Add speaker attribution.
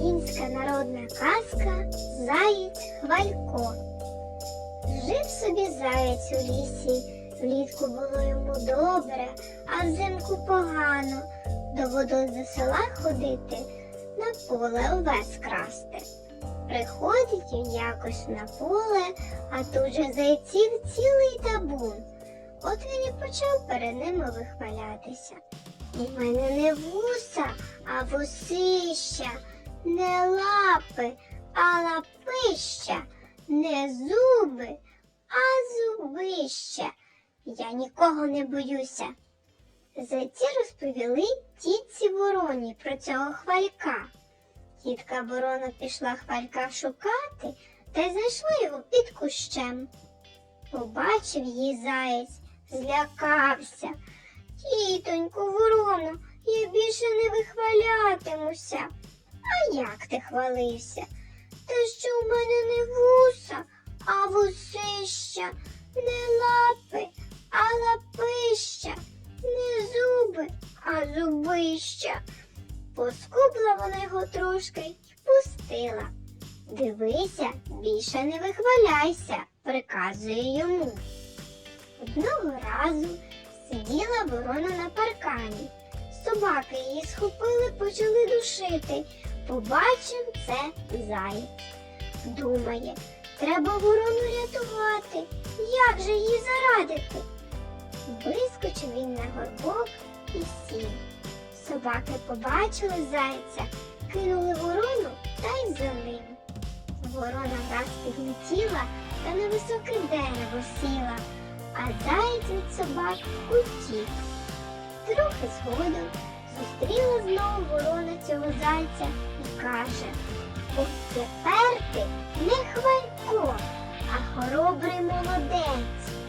Speaker 1: Українська народна казка Заєць Хвалько. Жив собі заєць у лісі, влітку було йому добре, а взимку погано. Доводилось до села ходити, на поле овес красти. Приходить він якось на поле, а тут же зайців цілий табун. От він і почав перед ними вихвалятися. У мене не вуса, а вусища, не лапи, а лапища, не зуби, а зубища. Я нікого не боюся. Зайці розповіли тітці вороні про цього хвалька. Тітка ворона пішла хвалька шукати та й знайшла його під кущем. Побачив її заєць, злякався. Тітонько, вороно, я більше не вихвалятимуся. А як ти хвалився? Та що в мене не вуса, а вусища, не лапи, а лапища, не зуби, а зубища. Поскубла вона його трошки й пустила. Дивися, більше не вихваляйся, приказує йому. Одного разу сиділа ворона на паркані. Собаки її схопили, почали душити. Побачив це заєць. Думає, треба ворону рятувати. Як же її зарадити? Вискочив він на горбок і сів. Собаки побачили зайця, кинули ворону та й за ним. Ворона враз підлетіла та на високе дерево сіла, а заєць від собак утік. Трохи згодом зустріла знову ворона цього зайця і каже: От тепер ти не хвалько, а хоробрий молодець.